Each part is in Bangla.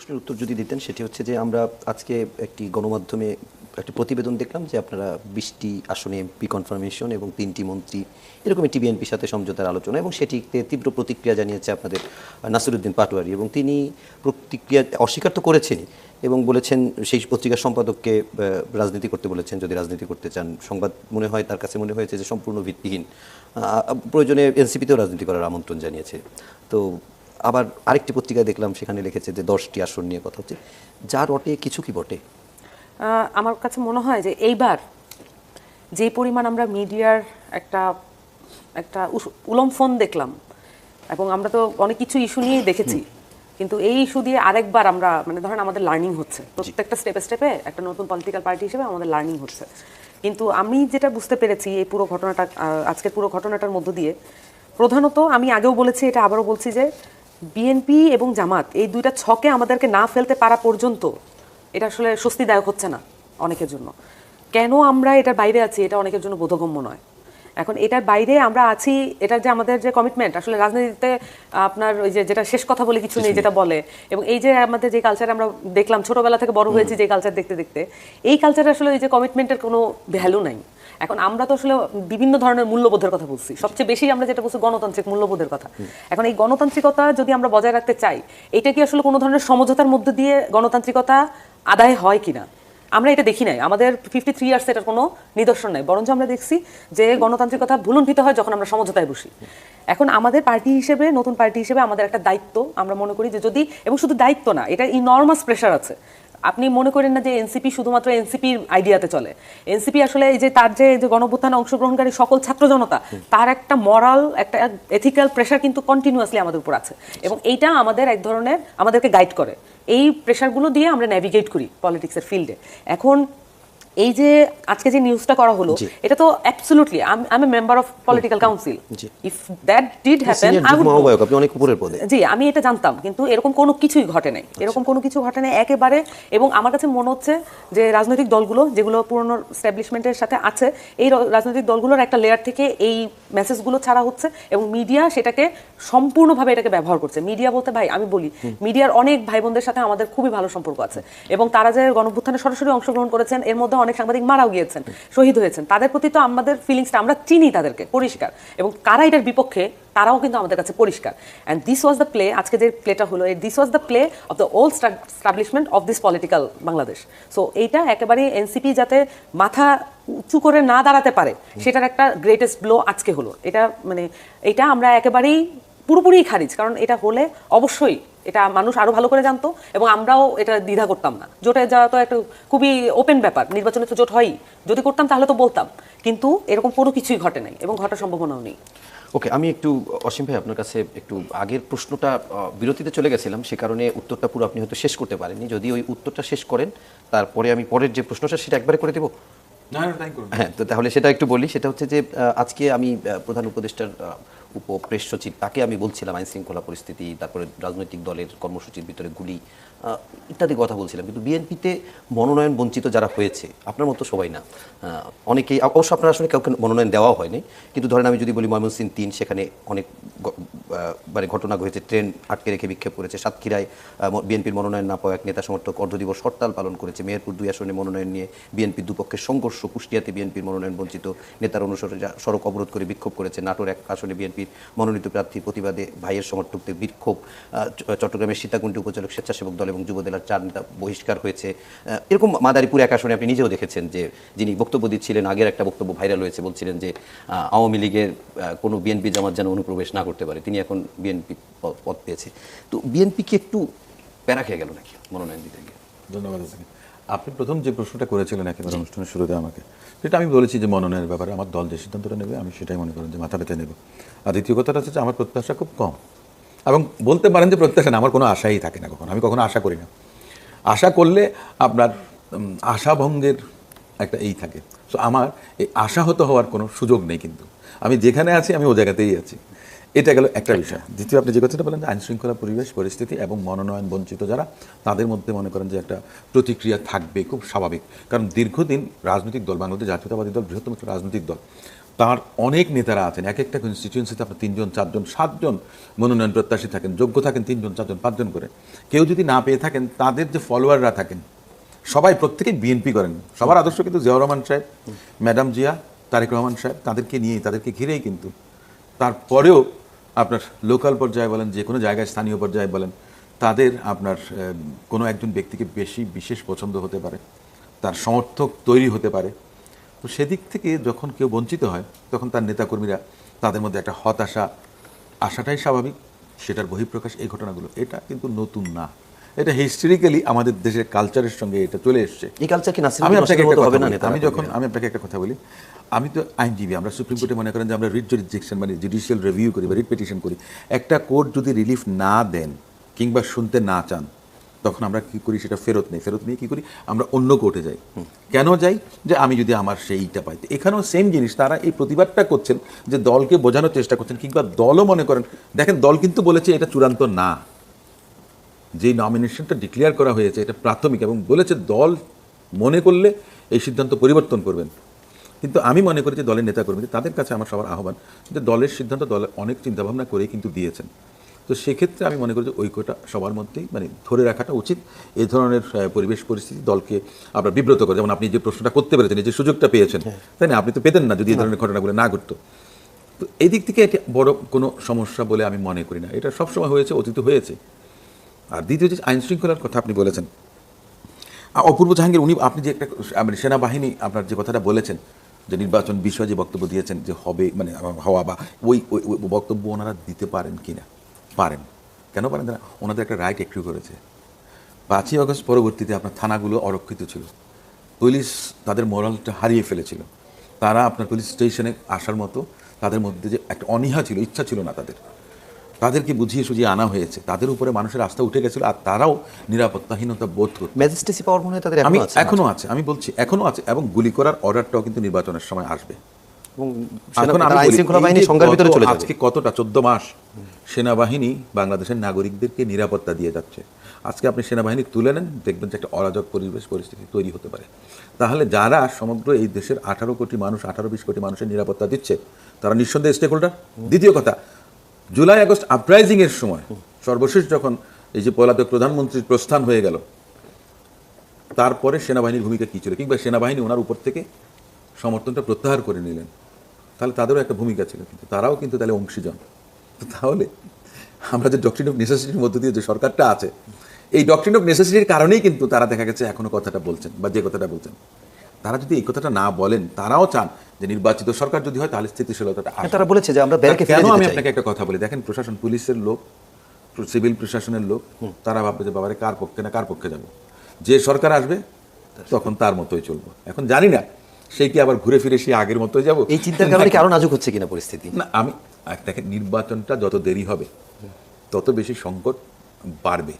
প্রশ্নের উত্তর যদি দিতেন, সেটি হচ্ছে যে আমরা আজকে একটি গণমাধ্যমে একটি প্রতিবেদন দেখলাম যে আপনারা বিশটি আসনে এমপি কনফার্মেশন এবং তিনটি মন্ত্রী, এরকম একটি বিএনপির সাথে সমঝোতার আলোচনা এবং সেটিতে তীব্র প্রতিক্রিয়া জানিয়েছে আপনাদের নাসিরুদ্দিন পাটোয়ারি এবং তিনি প্রতিক্রিয়া অস্বীকার তো করেছেনই এবং বলেছেন, সেই পত্রিকার সম্পাদককে রাজনীতি করতে বলেছেন, যদি রাজনীতি করতে চান। সংবাদ মনে হয়, তার কাছে মনে হয়েছে যে সম্পূর্ণ ভিত্তিহীন। প্রয়োজনে এনসিপিতেও রাজনীতি করার আমন্ত্রণ জানিয়েছে। তো আবার আরেকটি পত্রিকায় দেখলাম সেখানে লিখেছে যে দশটি আসন নিয়ে কথা হচ্ছে। যা রটে কিছু কি বটে? আমার কাছে মনে হয় যে এইবার যে পরিমাণ আমরা মিডিয়ার একটা একটা উলম্ফন দেখলাম এবং আমরা তো অনেক কিছু ইস্যু নিয়েই দেখেছি কিন্তু এই ইস্যু দিয়ে আরেকবার আমরা মানে ধরেন আমাদের লার্নিং হচ্ছে। প্রত্যেকটা স্টেপে স্টেপে একটা নতুন পলিটিক্যাল পার্টি হিসেবে আমাদের লার্নিং হচ্ছে। কিন্তু আমি যেটা বুঝতে পেরেছি এই পুরো ঘটনাটা আজকের পুরো ঘটনাটার মধ্য দিয়ে প্রধানত আমি আগেও বলেছি এটা আবারও বলছি যে বিএনপি এবং জামাত এই দুইটা ছকে আমাদেরকে না ফেলতে পারা পর্যন্ত এটা আসলে স্বস্তিদায়ক হচ্ছে না অনেকের জন্য। কেন আমরা এটার বাইরে আছি? এটা অনেকের জন্য বোধগম্য নয়। এখন এটার বাইরে আমরা আছি এটা যে আমাদের যে কমিটমেন্ট আসলে রাজনীতিতে আপনার ওই যে যেটা শেষ কথা বলে কিছু নেই যেটা বলে এবং এই যে আমাদের যে কালচার আমরা দেখলাম ছোটবেলা থেকে বড় হয়েছি যে কালচার দেখতে দেখতে এই কালচারে আসলে ওই যে কমিটমেন্টের কোনো ভ্যালু নাই। এখন আমরা তো আসলে বিভিন্ন ধরনের মূল্যবোধের কথা বলছি। সবচেয়ে বেশি আমরা যেটা বলছি গণতান্ত্রিক মূল্যবোধের কথা। এখন এই গণতান্ত্রিকতা যদি আমরা বজায় রাখতে চাই, এটা কি আসলে কোনো ধরনের সমঝোতার মধ্যে দিয়ে গণতান্ত্রিকতা আদায় হয় কিনা? আমরা এটা দেখি নাই। আমাদের ফিফটি থ্রি ইয়ার্স এটার কোনো নিদর্শন নাই। বরঞ্চ আমরা দেখছি যে গণতান্ত্রিকতা ভুলুণ্ঠিত হয় যখন আমরা সমঝোতায় বসি। এখন আমাদের পার্টি হিসেবে, নতুন পার্টি হিসেবে আমাদের একটা দায়িত্ব আমরা মনে করি যে যদি, এবং শুধু দায়িত্ব না, এটা ইনর্মাস প্রেশার আছে। আপনি মনে করেন না যে এনসিপি শুধুমাত্র এনসিপির আইডিয়াতে চলে। এনসিপি আসলে এই যে তার যে গণভ্যুত্থানে অংশগ্রহণকারী সকল ছাত্র জনতা তার একটা মরাল একটা এথিক্যাল প্রেশার কিন্তু কন্টিনিউয়াসলি আমাদের উপর আছে। এবং এইটা আমাদের এক ধরনের আমাদেরকে গাইড করে। এই প্রেশারগুলো দিয়ে আমরা ন্যাভিগেট করি পলিটিক্সের ফিল্ডে এখন এই যে আজকে যে নিউজটা করা হলো এটা তো অ্যাবসলুটলি আমি member of political council if that did happen I যুগ্ম আহ্বায়ক আপনি অনেক উপরের পদে। জি আমি এটা জানতাম কিন্তু এরকম কোনো কিছুই ঘটে নাই। এরকম কোনো কিছু ঘটে নাই একেবারে এবং আমার কাছে মনে হচ্ছে যে রাজনৈতিক দলগুলো যেগুলো পুরনো স্ট্যাবলিশমেন্টের সাথে আছে এই রাজনৈতিক দলগুলোর একটা লেয়ার থেকে এই মেসেজগুলো ছাড়া হচ্ছে এবং মিডিয়া সেটাকে সম্পূর্ণভাবে এটাকে ব্যবহার করছে। মিডিয়া বলতে ভাই আমি বলি মিডিয়ার অনেক ভাই বোনদের সাথে আমাদের খুবই ভালো সম্পর্ক আছে এবং তারা যে গণভ্যুত্থানে সরাসরি অংশগ্রহণ করেছেন এর মধ্যে অনেক সাংবাদিক মারাও গিয়েছেন, শহীদ হয়েছেন। তাদের প্রতি তো আমাদের ফিলিংসটা আমরা চিনি তাদেরকে, পরিষ্কার। এবং কারা এটার বিপক্ষে, তারাও কিন্তু আমাদের কাছে পরিষ্কার। And this was the play আজকে যে প্লেটা হলো this was the play of the old establishment of this political Bangladesh so এইটা একেবারে এনসিপি যাতে মাথা উঁচু করে না দাঁড়াতে পারে, সেটার একটা গ্রেটেস্ট ব্লো আজকে হলো। এটা মানে এটা আমরা একেবারেই পুরোপুরি খারিজ, কারণ এটা হলে অবশ্যই এটা মানুষ আরও ভালো করে জানতো এবং আমরাও এটা দ্বিধা করতাম না। জোটে যাওয়া তো একটা খুবই ওপেন ব্যাপার নির্বাচনে তো জোট হয়ই। যদি করতাম তাহলে তো বলতাম। কিন্তু এরকম কোনো কিছুই ঘটে নাই এবং ঘটার সম্ভাবনাও নেই। ওকে আমি একটু অসীম ভাই আপনার কাছে একটু আগের প্রশ্নটা বিরতিতে চলে গেছিলাম। সে কারণে উত্তরটা পুরো আপনি হয়তো শেষ করতে পারেননি। যদি ওই উত্তরটা শেষ করেন তারপরে আমি পরের যে প্রশ্নটা সেটা একবারে করে দেবো? না না তাই করুন। হ্যাঁ তো তাহলে সেটা একটু বলি। সেটা হচ্ছে যে আজকে আমি প্রধান উপদেষ্টার আহ, উপ প্রেস সচিব তাকে আমি বলছিলাম আইন শৃঙ্খলা পরিস্থিতি তারপরে রাজনৈতিক দলের কর্মসূচির ভিতরে গুলি ইত্যাদি কথা বলছিলাম, কিন্তু বিএনপিতে মনোনয়ন বঞ্চিত যারা হয়েছে, আপনার মতো সবাই না। অনেকেই, অবশ্য আপনার আসলে কাউকে মনোনয়ন দেওয়া হয়নি, কিন্তু ধরেন আমি যদি বলি ময়মনসিং তিন, সেখানে অনেক মানে ঘটনা ঘটেছে, ট্রেন আটকে রেখে বিক্ষেপ করেছে, সাতক্ষীরায় বিএনপির মনোনয়ন না পাওয়া এক নেতা সমর্থক অর্ধদিবস হরতাল পালন করেছে, মেহেরপুর দুই আসনে মনোনয়ন নিয়ে বিএনপির দুপক্ষের সংঘর্ষ, কুষ্টিয়াতে বিএনপির মনোনয়ন বঞ্চিত নেতার অনুসরণে সড়ক অবরোধ করে বিক্ষোভ করেছে, নাটোর এক আসনে বিএনপির মনোনীত প্রার্থীর প্রতিবাদে ভাইয়ের সমর্থকদের বিক্ষোভ চট্টগ্রামের সীতাকুণ্ডী উপজেলা স্বেচ্ছাসেবক দল এবং যুবদলের চার নেতা বহিষ্কার হয়েছে। এরকম মাদারীপুর এক আসনে আপনি নিজেও দেখেছেন যে যিনি বক্তব্য দিচ্ছিলেন, আগের একটা বক্তব্য ভাইরাল হয়েছে, বলছিলেন যে আওয়ামী লীগের কোনো বিএনপি জামাত যেন অনুপ্রবেশ না করতে পারে। তিনি এখন বিএনপি পদ পেয়েছে। তো বিএনপি কি একটু প্যারা খেয়ে গেল নাকি মনোনয়ন দিতে গিয়ে? ধন্যবাদ আপনি প্রথম যে প্রশ্নটা করেছিলেন একেবারে অনুষ্ঠানের শুরুতে আমাকে, সেটা আমি বলেছি যে মনোনয়নের ব্যাপারে আমার দল যে সিদ্ধান্তটা নেবে, আমি সেটাই মনে করেন যে মাথা পেতে নেব। আর দ্বিতীয় কথাটা হচ্ছে আমার প্রত্যাশা খুব কম। এবং বলতে পারেন যে প্রত্যাশা না আমার কোনো আশাই থাকে না কখনো, আমি কখনো আশা করি না। আশা করলে আপনার আশাভঙ্গের একটা এই থাকে। সো আমার এই আশাহত হওয়ার কোনো সুযোগ নেই কিন্তু। আমি যেখানে আছি, আমি ও জায়গাতেই আছি। এটা গেল একটা বিষয়। দ্বিতীয়, আপনি যে কথাটা বলেন যে আইন শৃঙ্খলা পরিবেশ, পরিস্থিতি এবং মনোনয়ন বঞ্চিত যারা, তাদের মধ্যে মনে করেন যে একটা প্রতিক্রিয়া থাকবে খুব স্বাভাবিক। কারণ দীর্ঘদিন রাজনৈতিক দল, বাংলাদেশ জাতীয়তাবাদী দল, বৃহত্তম একটা রাজনৈতিক দল তার অনেক নেতারা আছেন। এক একটা কনস্টিটিউয়েন্সিতে আপনার তিনজন, চারজন, সাতজন মনোনয়ন প্রত্যাশী থাকেন, যোগ্য থাকেন তিনজন, চারজন, পাঁচজন করে। কেউ যদি না পেয়ে থাকেন, তাদের যে ফলোয়াররা থাকেন, সবাই প্রত্যেকেই বিএনপি করেন। সবার আদর্শ কিন্তু জিয়াউর রহমান সাহেব, ম্যাডাম জিয়া, তারেক রহমান সাহেব, তাদেরকে নিয়েই, তাদেরকে ঘিরেই কিন্তু। তারপরেও আপনার লোকাল পর্যায়ে বলেন, যে কোনো জায়গায় স্থানীয় পর্যায়ে বলেন, তাদের আপনার কোনো একজন ব্যক্তিকে বেশি বিশেষ পছন্দ হতে পারে। তার সমর্থক তৈরি হতে পারে। তো সেদিক থেকে যখন কেউ বঞ্চিত হয় তখন তার নেতাকর্মীরা তাদের মধ্যে একটা হতাশা আসাটাই স্বাভাবিক সেটার বহিঃপ্রকাশ এই ঘটনাগুলো। এটা কিন্তু নতুন না। এটা হিস্টোরিক্যালি আমাদের দেশের কালচারের সঙ্গে এটা চলে এসছে। এই কালচার কি আমি আপনাকে একটা কথা না বলি। আমি যখন আমি আপনাকে একটা কথা বলি। আমি তো আইনজীবী আমরা সুপ্রিম কোর্টে মনে করেন যে আমরা রিট রিজেকশন মানে জুডিশিয়াল রিভিউ করি বা রিট পিটিশন করি। একটা কোর্ট যদি রিলিফ না দেন কিংবা শুনতে না চান তখন আমরা কি করি সেটা ফেরত নেই। ফেরত নিয়ে কি করি? আমরা অন্য কোর্টে যাই। কেন যাই? যে আমি যদি আমার সেইটা পাই। এখানেও সেম জিনিস। তারা এই প্রতিবাদটা করছেন যে দলকে বোঝানোর চেষ্টা করছেন কিংবা দলও মনে করেন, দেখেন দল কিন্তু বলেছে এটা চূড়ান্ত না। যে নমিনেশনটা ডিক্লেয়ার করা হয়েছে এটা প্রাথমিক এবং বলেছে দল মনে করলে এই সিদ্ধান্ত পরিবর্তন করবেন। কিন্তু আমি মনে করি যে দলের নেতা নেতাকর্মী তাদের কাছে আমার সবার আহ্বান যে দলের সিদ্ধান্ত দলের অনেক চিন্তাভাবনা করেই কিন্তু দিয়েছেন। তো সেক্ষেত্রে আমি মনে করি যে ঐক্যটা সবার মধ্যেই মানে ধরে রাখাটা উচিত। এই ধরনের পরিবেশ পরিস্থিতি দলকে আপনার বিব্রত করে। যেমন আপনি যে প্রশ্নটা করতে পেরেছেন এই যে সুযোগটা পেয়েছেন তাই না? আপনি তো পেতেন না যদি এই ধরনের ঘটনাগুলো না ঘটতো। তো এই দিক থেকে এটি বড় কোনো সমস্যা বলে আমি মনে করি না। এটা সবসময় হয়েছে অতীত হয়েছে। আর দ্বিতীয় যে আইন শৃঙ্খলার কথা আপনি বলেছেন অপূর্ব জাহাঙ্গীর উনি আপনি যে একটা মানে সেনাবাহিনী আপনার যে কথাটা বলেছেন যে নির্বাচন বিষয়ে যে বক্তব্য দিয়েছেন যে হবে মানে হওয়া বা ওই বক্তব্য ওনারা দিতে পারেন কি না পারেন। কেন পারেন না? ওনাদের একটা রাইট একটু করেছে। পাঁচই আগস্ট পরবর্তীতে আপনার থানাগুলো অরক্ষিত ছিল। পুলিশ তাদের মোরালটা হারিয়ে ফেলেছিল। তারা আপনার পুলিশ স্টেশনে আসার মতো তাদের মধ্যে যে একটা অনীহা ছিল ইচ্ছা ছিল না তাদের। তাদেরকে বুঝিয়ে সুঝিয়ে আনা হয়েছে। তাদের উপরে মানুষের আস্থা উঠে গেছিল আর তারাও নিরাপত্তাহীনতা বোধ করত ম্যাজিস্ট্রেসি পাওয়ার মনে হয় তাদের আমি এখনও আছে আমি বলছি এখনও আছে এবং গুলি করার অর্ডারটাও কিন্তু নির্বাচনের সময় আসবে। আজকে কতটা চোদ্দ মাস সেনাবাহিনী বাংলাদেশের নাগরিকদেরকে নিরাপত্তা দিয়ে যাচ্ছে। আজকে আপনি সেনাবাহিনী তুলে নেন দেখবেন যে একটা অরাজক পরিবেশ পরিস্থিতি তৈরি হতে পারে। তাহলে যারা সমগ্র এই দেশের আঠারো কোটি মানুষ আঠারো বিশ কোটি মানুষের নিরাপত্তা দিচ্ছে তারা নিঃসন্দেহে স্টেক হোল্ডার দ্বিতীয় কথা জুলাই আগস্ট আপরাইজিং এর সময় সর্বশেষ যখন এই যে পলাতক প্রধানমন্ত্রীর প্রস্থান হয়ে গেল তারপরে সেনাবাহিনীর ভূমিকা কী ছিল? কিংবা সেনাবাহিনী ওনার উপর থেকে সমর্থনটা প্রত্যাহার করে নিলেন? তাহলে তাদেরও একটা ভূমিকা ছিল কিন্তু। তারাও কিন্তু তাহলে অংশীজন। তাহলে আমরা যে ডক্টরিন অফ নেসেসিটির মধ্য দিয়ে যে সরকারটা আছে এই ডক্টরিন অফ নেসেসিটির কারণেই কিন্তু তারা দেখা গেছে এখনও কথাটা বলছেন বা যে কথাটা বলছেন। তারা যদি এই কথাটা না বলেন তারাও চান যে নির্বাচিত সরকার যদি হয় তাহলে স্থিতিশীলতাটা। তারা বলেছে যে আমরা কেন আমি আপনাকে একটা কথা বলি? দেখেন প্রশাসন পুলিশের লোক সিভিল প্রশাসনের লোক তারা ভাববে যে বাবারে কার পক্ষে না কার পক্ষে যাব? যে সরকার আসবে তখন তার মতোই চলবো। এখন জানি না সেই কি আবার ঘুরে ফিরে সেই আগের মতোই যাব? এই চিন্তার কারণে কি আরও নাজুক হচ্ছে কিনা পরিস্থিতি? না আমি দেখেন নির্বাচনটা যত দেরি হবে তত বেশি সংকট বাড়বে।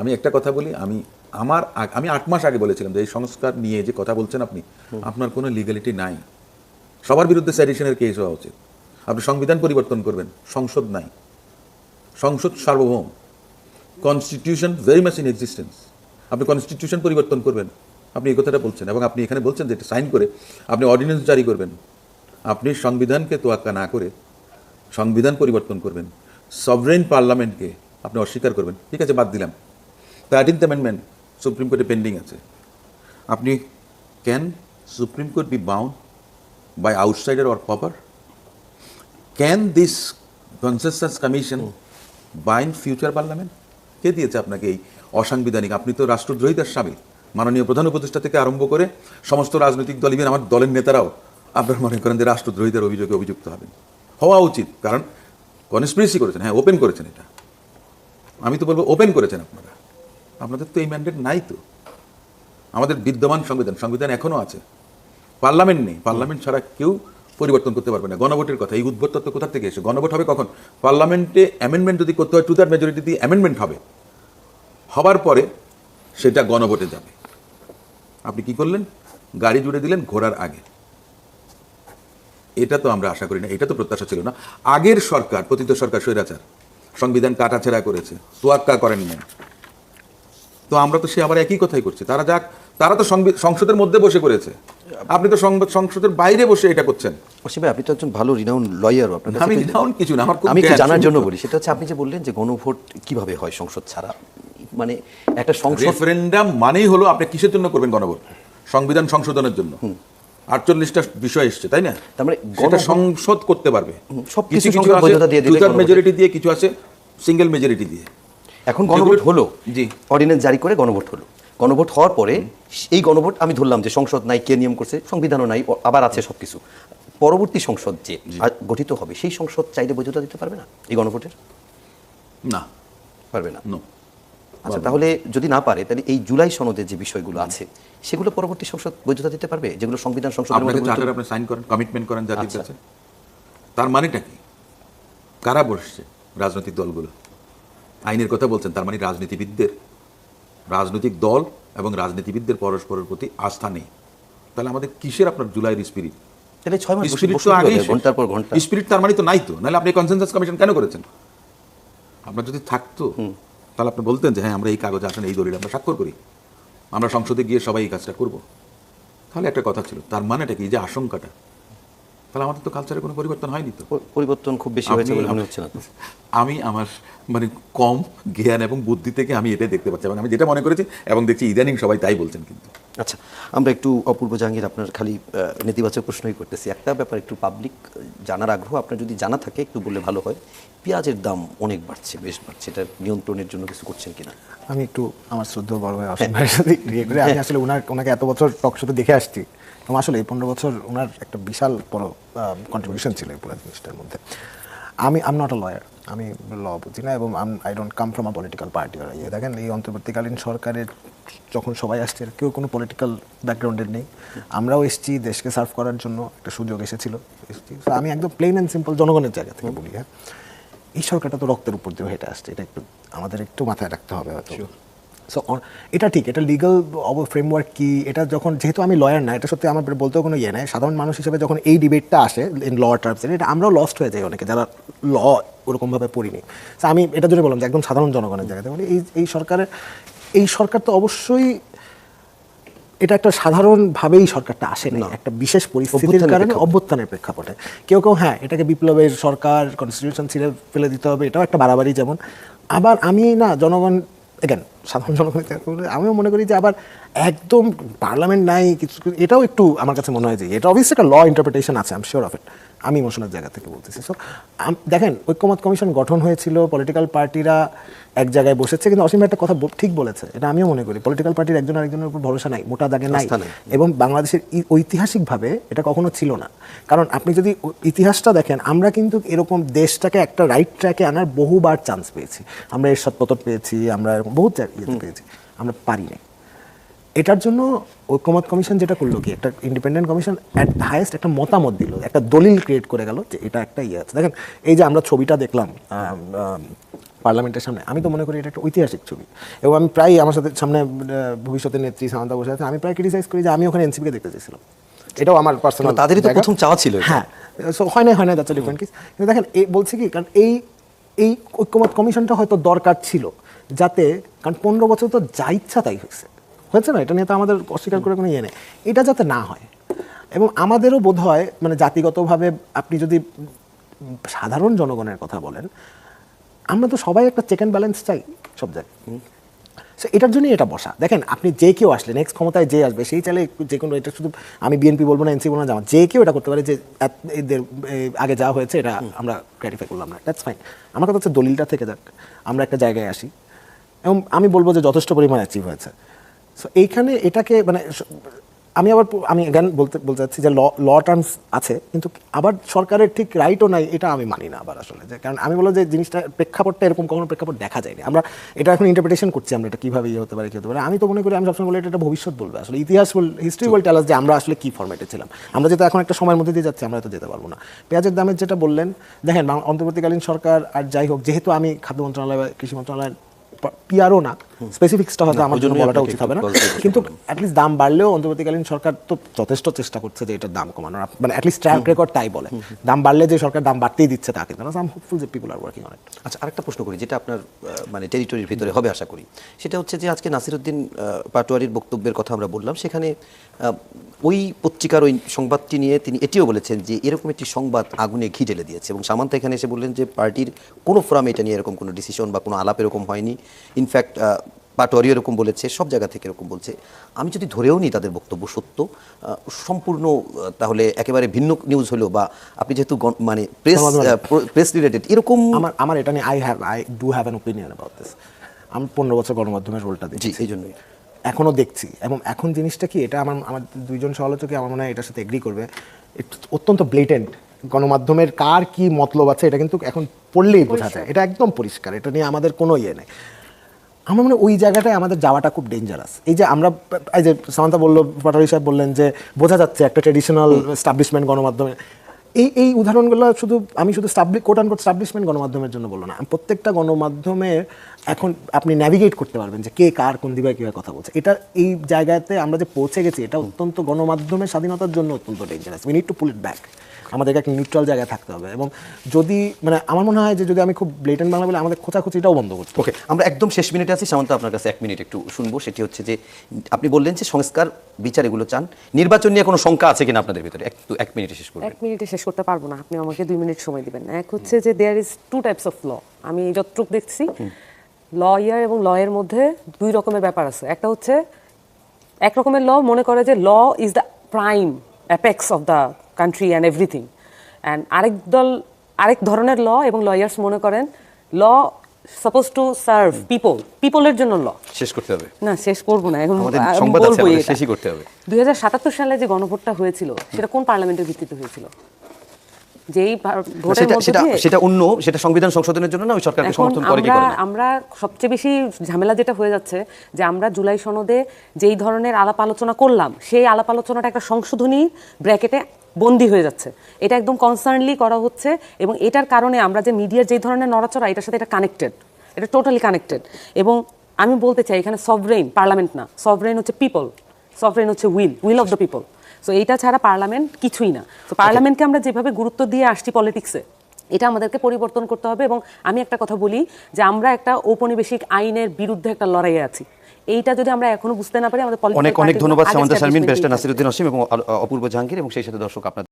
আমি একটা কথা বলি আমি আমার আমি আট মাস আগে বলেছিলাম যে এই সংস্কার নিয়ে যে কথা বলছেন আপনি আপনার কোনো লিগ্যালিটি নাই। সবার বিরুদ্ধে স্যাডিশনের কেস হওয়া উচিত। আপনি সংবিধান পরিবর্তন করবেন সংসদ নাই। সংসদ সার্বভৌম। Constitution very much in existence আপনি কনস্টিটিউশন পরিবর্তন করবেন। আপনি এই কথাটা বলছেন এবং আপনি এখানে বলছেন যে এটা সাইন করে আপনি অর্ডিন্যান্স জারি করবেন। আপনি সংবিধানকে তোয়াক্কা না করে সংবিধান পরিবর্তন করবেন। সভরেন পার্লামেন্টকে আপনি অস্বীকার করবেন। ঠিক আছে, বাদ দিলাম। Thirteenth amendment supreme court pending আছে। আপনি can supreme court be bound by outsider or pauper can this consensus commission bind future parliament কে দিয়েছে আপনাকে এই অসাংবিধানিক? আপনি তো রাষ্ট্রদ্রোহিতার সামিল। মাননীয় প্রধান উপদেষ্টা থেকে আরম্ভ করে সমস্ত রাজনৈতিক দল ইভেন আমার দলের নেতারাও আপনারা মনে করেন যে রাষ্ট্রদ্রোহিতার অভিযোগে অভিযুক্ত হবেন। হওয়া উচিত, কারণ কনস্পিরেসি করেছেন হ্যাঁ ওপেন করেছেন এটা। আমি তো বলব ওপেন করেছেন আপনারা। আপনাদের তো এই ম্যান্ডেট নাই তো। আমাদের বিদ্যমান সংবিধান সংবিধান এখনও আছে। পার্লামেন্ট নেই, পার্লামেন্ট ছাড়া কেউ পরিবর্তন করতে পারবে না। গণভোটের কথা, এই উদ্ভট তত্ত্ব কোথা থেকে এসে গণভোট হবে কখন? পার্লামেন্টে অ্যামেন্ডমেন্ট যদি করতে হয় টু থার্ড মেজরিটি দিয়ে অ্যামেন্ডমেন্ট হবে। হবার পরে সেটা গণভোটে যাবে। আপনি কি করলেন? গাড়ি জুড়ে দিলেন ঘোড়ার আগে। এটা তো আমরা আশা করি না এটা তো প্রত্যাশা ছিল না। আগের সরকার পতিত সরকার স্বৈরাচার সংবিধান কাটাছেড়া করেছে তোয়াক্কা করেন না তো আমরা তো সে আবার একই কথাই করছি। তারা যাক তারা তো সংসদের মধ্যে বসে করেছে। আপনি তো সংসদের বাইরে বসে এটা করছেন। অসীম আপনি তো একজন ভালো রিনাউন লয়ারও আপনার আমি renowned কিছু না, আমার আমি জানার জন্য বলি সেটা হচ্ছে আপনি যে বললেন যে গণভোট কীভাবে হয় সংসদ ছাড়া। মানে একটা সংসদ রেফারেন্ডাম মানেই হলো আপনি কিসের জন্য করবেন গণভোট? সংবিধান সংশোধনের জন্য। আটচল্লিশটা বিষয় এসছে তাই না? তার মানে সংসদ করতে পারবে। সবকিছু কিছু কিছু মেজরিটি দিয়ে কিছু আছে সিঙ্গেল মেজরিটি দিয়ে। এখন গণভোট হলো। জি। অর্ডিন্যান্স জারি করে গণভোট হলো। গণভোট হওয়ার পরে এই গণভোট আমি ধরলাম যে সংসদ নাই কে নিয়ম করছে সংবিধানও নাই আবার আছে সবকিছু। পরবর্তী সংসদ যে গঠিত হবে সেই সংসদ চাইলে বৈধতা দিতে পারবে না এই গণভোটের? না। পারবে নো। আচ্ছা তাহলে যদি না পারে তাহলে এই জুলাই সনদে যে বিষয়গুলো আছে সেগুলো পরবর্তী সংসদ বৈধতা দিতে পারবে? যেগুলো সংবিধান চার্টার আপনি সাইন করেন কমিটমেন্ট করেন জাতির আচ্ছা। কাছে তার মানেটা কি? কারা বসছে রাজনৈতিক দলগুলো? আইনের কথা বলছেন তার মানে রাজনীতিবিদদের। রাজনৈতিক দল এবং রাজনীতিবিদদের পরস্পরের প্রতি আস্থা নেই। তাহলে আমাদের কিসের আপনার জুলাইয়ের স্পিরিট তাহলে ছয় মাস স্পিরিট তো আগেই ঘণ্টার পর ঘণ্টা। স্পিরিট তার মানে তো নাই তো। নাহলে আপনি কনসেনসাস কমিশন কেন করেছেন? আপনার যদি থাকতো তাহলে আপনি বলতেন যে হ্যাঁ আমরা এই কাগজে আসেন এই দলিল আমরা স্বাক্ষর করি। আমরা সংসদে গিয়ে সবাই এই কাজটা করব। তাহলে একটা কথা ছিল তার মানেটা কি? যে আশঙ্কাটা। তাহলে আমাদের তো কালচারে কোনো পরিবর্তন হয়নি তো। পরিবর্তন খুব বেশি হয়েছে বলে মনে হচ্ছে না আমি আমার মানে কম জ্ঞান এবং বুদ্ধি থেকে আমি এটাই দেখতে পাচ্ছি। এবং আমি যেটা মনে করেছি এবং দেখছি ইদানিং সবাই তাই বলছেন কিন্তু। আচ্ছা আমরা একটু অপূর্ব জাহাঙ্গীর আপনার খালি নেতিবাচক প্রশ্নই করতেছি। একটা ব্যাপার একটু পাবলিক জানার আগ্রহ আপনার যদি জানা থাকে একটু বললে ভালো হয়। পেঁয়াজের দাম অনেক বাড়ছে বেশ বাড়ছে। এটা নিয়ন্ত্রণের জন্য কিছু করছেন কিনা? আমি একটু আমার শ্রদ্ধেয় বড় ভাই অসীম ভাইয়ের সাথে ইয়ে করে আমি আসলে ওনার ওনাকে এত বছর টক শোতে দেখে আসছি। এবং আসলে এই পনেরো বছর ওনার একটা বিশাল বড় কন্ট্রিবিউশন ছিল এই পুরো জিনিসটার মধ্যে। আমি আম নট আ লয়ার আমি ল বুঝি না এবং I don't come from a political party আর ইয়ে। দেখেন এই অন্তর্বর্তীকালীন সরকারের যখন সবাই আসছে কেউ কোনো পলিটিক্যাল ব্যাকগ্রাউন্ডের নেই। আমরাও এসেছি দেশকে সার্ভ করার জন্য একটা সুযোগ এসেছিল। এসেছি। আমি একদম প্লেন অ্যান্ড সিম্পল জনগণের জায়গা থেকে বলি হ্যাঁ। এই সরকারটা তো রক্তের উপর দিয়ে হেঁটে আসছে এটা একটু আমাদের একটু মাথায় রাখতে হবে হয়তো। সো এটা ঠিক এটা লিগাল ফ্রেমওয়ার্ক কি এটা যখন যেহেতু আমি লয়ার না এটা সত্যি আমার বলতেও কোনো ইয়ে নাই। সাধারণ মানুষ হিসেবে যখন এই ডিবেটটা আসে ইন ল টার্মস এটা আমরাও লস্ট হয়ে যাই অনেকে যারা ল ওরকমভাবে পড়িনি। আমি এটা জন্য বললাম যে একদম সাধারণ জনগণের জায়গাতে মানে এই এই সরকারের এই সরকার তো অবশ্যই এটা একটা সাধারণভাবেই সরকারটা আসে না। একটা বিশেষ পরিস্থিতির কারণে। অভ্যুত্থানের প্রেক্ষাপটে। কেউ কেউ হ্যাঁ এটাকে বিপ্লবের সরকার কনস্টিটিউশন ছিঁড়ে ফেলে দিতে হবে এটাও একটা বাড়াবাড়ি যেমন। আবার আমি না জনগণ এগেন সাধারণ জনগণ আমিও মনে করি যে আবার একদম পার্লামেন্ট নাই কিছু এটাও একটু আমার কাছে মনে হয় যে এটা অবশ্যই একটা ল ইন্টারপ্রিটেশন আছে আম শিওর অফ ইট আমি ইমোশনের জায়গা থেকে বলতেছি। সো দেখেন ঐক্যমত কমিশন গঠন হয়েছিল পলিটিক্যাল পার্টিরা এক জায়গায় বসেছে কিন্তু অসীম একটা কথা ঠিক বলেছে এটা আমিও মনে করি। পলিটিক্যাল পার্টির একজন আরেকজনের উপর ভরসা নাই মোটা দাগে নাই। এবং বাংলাদেশের ই- ঐতিহাসিকভাবে এটা কখনো ছিল না। কারণ আপনি যদি ইতিহাসটা দেখেন আমরা কিন্তু এরকম দেশটাকে একটা রাইট ট্র্যাকে আনার বহুবার চান্স পেয়েছি। আমরা এর পতন পেয়েছি আমরা এরকম বহুত জায়গায় পেয়েছি আমরা পারি নাই। এটার জন্য ঐক্যমত কমিশন যেটা করল কি একটা ইন্ডিপেন্ডেন্ট কমিশন অ্যাট হাইয়েস্ট একটা মতামত দিল একটা দলিল ক্রিয়েট করে গেল যে এটা একটা ইয়ে আছে। দেখেন এই যে আমরা ছবিটা দেখলাম পার্লামেন্টের সামনে আমি তো মনে করি এটা একটা ঐতিহাসিক ছবি। এবং আমি প্রায় আমার সাথে সামনে ভবিষ্যতের নেত্রী সামন্তা বসে আছে আমি প্রায় ক্রিটিসাইজ করি যে আমি ওখানে এনসিপিকে দেখতে চেয়েছিলাম এটাও আমার পার্সোনাল তাদেরই তো প্রথম চাওয়া ছিল হ্যাঁ সো হয় না হয় না দ্যাটস ডিফারেন্ট কেস কিন্তু দেখেন এই বলছি কি কারণ এই এই ঐক্যমত কমিশনটা হয়তো দরকার ছিল। যাতে কারণ পনেরো বছর তো যা ইচ্ছা তাই হয়েছে। হয়েছে না? এটা নিয়ে তো আমাদের অস্বীকার করে কোনো ইয়ে নেই। এটা যাতে না হয়। এবং আমাদেরও বোধ হয় মানে জাতিগতভাবে আপনি যদি সাধারণ জনগণের কথা বলেন আমরা তো সবাই একটা চেক অ্যান্ড ব্যালেন্স চাই সব জায়গায়। সো এটার জন্যই এটা বসা। দেখেন আপনি যে কেউ আসলে নেক্সট ক্ষমতায় যে আসবে সেই চাইলে যে কোনো এটা শুধু আমি বিএনপি বলব না এনসি বলব না জামা যে কেউ এটা করতে পারে যে এদের আগে যা হয়েছে এটা আমরা ক্র্যাটিফাই করলাম না। দ্যাটস ফাইন আমার কথা হচ্ছে দলিলটা থেকে যাক। আমরা একটা জায়গায় আসি। এবং আমি বলব যে যথেষ্ট পরিমাণ অ্যাচিভ হয়েছে। সো এইখানে এটাকে মানে আমি আবার আমি জ্ঞান বলতে বলতে চাচ্ছি যে ল ল টার্মস আছে কিন্তু আবার সরকারের ঠিক রাইটও নাই এটা আমি মানি না আবার আসলে। যে কারণ আমি বলব যে জিনিসটা প্রেক্ষাপটটা এরকম কখনো প্রেক্ষাপট দেখা যায়নি। আমরা এটা এখন ইন্টারপ্রিটেশন করছি আমরা এটা কীভাবে ইয়ে হতে পারে কী হতে পারে। আমি তো মনে করি আমি সবসময় বলি এটা একটা ভবিষ্যৎ বলবে আসলে। ইতিহাস বল হিস্ট্রি বল টেলাস যে আমরা আসলে কী ফর্মেটে ছিলাম। আমরা যেহেতু এখন একটা সময়ের মধ্যে দিয়ে যাচ্ছি আমরা তো যেতে পারব না। পেঁয়াজের দামের যেটা বললেন দেখেন অন্তর্বর্তীকালীন সরকার আর যাই হোক যেহেতু আমি খাদ্য মন্ত্রণালয় বা কৃষি মন্ত্রণালয়ের পিয়ারও না। স্পেসিফিক্সটা হয়তো আমার জন্য বলাটা উচিত হবে না। কিন্তু অ্যাটলিস্ট দাম বাড়লেও অন্তর্বর্তীকালীন সরকার তো যথেষ্ট চেষ্টা করছে যে এটার দাম কমানোর। মানে অ্যাটলিস্ট ট্র্যাক রেকর্ড তাই বলে। দাম বাড়লে যে সরকার দাম বাড়তেই দিচ্ছে তা কিন্তু না আম হোপফুল যে পিপল আর ওয়ার্কিং অন আচ্ছা আরেকটা প্রশ্ন করি যেটা আপনার মানে টেরিটরির ভিতরে হবে আশা করি। সেটা হচ্ছে যে আজকে নাসিরুদ্দিন পাটোয়ারির বক্তব্যের কথা আমরা বললাম। সেখানে ওই পত্রিকার ওই সংবাদটি নিয়ে তিনি এটিও বলেছেন যে এরকম একটি সংবাদ আগুনে ঘি ঢেলে দিয়েছে এবং সামান্ত এখানে এসে বললেন যে পার্টির কোনো ফোরামে এটা নিয়ে এরকম কোনো ডিসিশন বা কোনো আলাপ এরকম হয়নি। ইনফ্যাক্ট পাটোয়ারি এরকম বলেছে সব জায়গা থেকে এরকম বলছে। আমি যদি ধরেও নিই তাদের বক্তব্য সত্য সম্পূর্ণ তাহলে একেবারে ভিন্ন নিউজ হলো বা আপনি যেহেতু মানে প্রেস প্রেস রিলেটেড এরকম আমার আমার এটা নিয়ে I have I do have an opinion about this আমি পনেরো বছর গণমাধ্যমের রোলটা জি দেখছি। এই জন্যই। এখনও দেখছি এবং এখন জিনিসটা কি এটা আমার আমার দুইজন সমালোচকই আমার মনে হয় এটার সাথে এগ্রি করবে। অত্যন্ত ব্লেটেন্ট গণমাধ্যমের কার কি মতলব আছে এটা কিন্তু এখন পড়লেই বোঝা যায়। এটা একদম পরিষ্কার এটা নিয়ে আমাদের কোনো ইয়ে নেই। আমার মনে হয় ওই জায়গাটায় আমাদের যাওয়াটা খুব ডেঞ্জারাস এই যে আমরা এই যে সামান্তা বলল পাটারি সাহেব বললেন যে বোঝা যাচ্ছে একটা ট্রেডিশনাল স্টাবলিশমেন্ট গণমাধ্যমে। এই এই উদাহরণগুলো শুধু আমি শুধু স্টাবলি কোট আনকোট স্টাবলিশমেন্ট গণমাধ্যমের জন্য বলব না। প্রত্যেকটা গণমাধ্যমে এখন আপনি ন্যাভিগেট করতে পারবেন যে কে কার কোন দিকে কীভাবে কথা বলছে। এটা এই জায়গাতে আমরা যে পৌঁছে গেছি এটা অত্যন্ত গণমাধ্যমের স্বাধীনতার জন্য অত্যন্ত dangerous we need to pull it back আমাদেরকে একটা নিউট্রাল জায়গায় থাকতে হবে এবং যদি মানে আমার মনে হয় যে যদি আমি খুব ব্লেটেন্ট বাংলা বলে আমাদের খোঁচাখুচিটাও বন্ধ করতে ওকে আমরা একদম শেষ মিনিটে আছি। সামন্ত আপনার কাছে এক মিনিট একটু শুনব। সেটি হচ্ছে যে আপনি বললেন যে সংস্কার বিচার এগুলো চান। নির্বাচন নিয়ে কোনো শঙ্কা আছে কিনা আপনাদের ভিতরে? একটু এক মিনিটে শেষ করবেন। এক মিনিটে শেষ করতে পারব না। আপনি আমাকে দুই মিনিট সময় দিবেন। এক হচ্ছে যে there is two types of law আমি যতটুক দেখছি লয়ার এবং লয়ের মধ্যে দুই রকমের ব্যাপার আছে। একটা হচ্ছে এক রকমের ল মনে করে যে law is the prime apex of the country and everything and আরেক দল আরেক ধরনের ল এবং লয়ার্স মনে করেন law suppose to serve people পিপলের জন্য ল শেষ করতে হবে। না শেষ করব না এখন সংবাদ আছে। শেষই করতে হবে। 2077 সালে যে গণভোটটা হয়েছিল সেটা কোন পার্লামেন্টের ভিত্তিতে হয়েছিল? যেই ভোটের সেটা মধ্যে সেটা দিয়ে সেটা অন্য সেটা সংবিধান সংশোধনের জন্য না ওই সরকারকে সমর্থন করে কি করে আমরা সবচেয়ে বেশি ঝামেলা যেটা হয়ে যাচ্ছে যে আমরা জুলাই সনদে যেই ধরনের আলাপ আলোচনা করলাম সেই আলাপ আলোচনাটা একটা সংশোধনী ব্র্যাকেটে বন্দি হয়ে যাচ্ছে। এটা একদম কনসার্নলি করা হচ্ছে এবং এটার কারণে আমরা যে মিডিয়ার যেই ধরনের নড়াচড়া এটার সাথে এটা কানেক্টেড এটা টোটালি কানেক্টেড এবং আমি বলতে চাই এখানে সভরেইন পার্লামেন্ট না সভরেইন হচ্ছে পিপল সভরেইন হচ্ছে will will of the people so এইটা ছাড়া পার্লামেন্ট কিছুই না। তো পার্লামেন্টকে আমরা যেভাবে গুরুত্ব দিয়ে আসছি পলিটিক্সে এটা আমাদেরকে পরিবর্তন করতে হবে এবং আমি একটা কথা বলি যে আমরা একটা ঔপনিবেশিক আইনের বিরুদ্ধে একটা লড়াইয়ে আছি। এইটা যদি আমরা এখনও বুঝতে না পারি আমাদের অনেক অনেক ধন্যবাদ সামন্ত শারমিন বেস্টার নাসিরুদ্দিন অসীম এবং অপূর্ব জাহাঙ্গীর এবং সেই সাথে দর্শক আপনাদের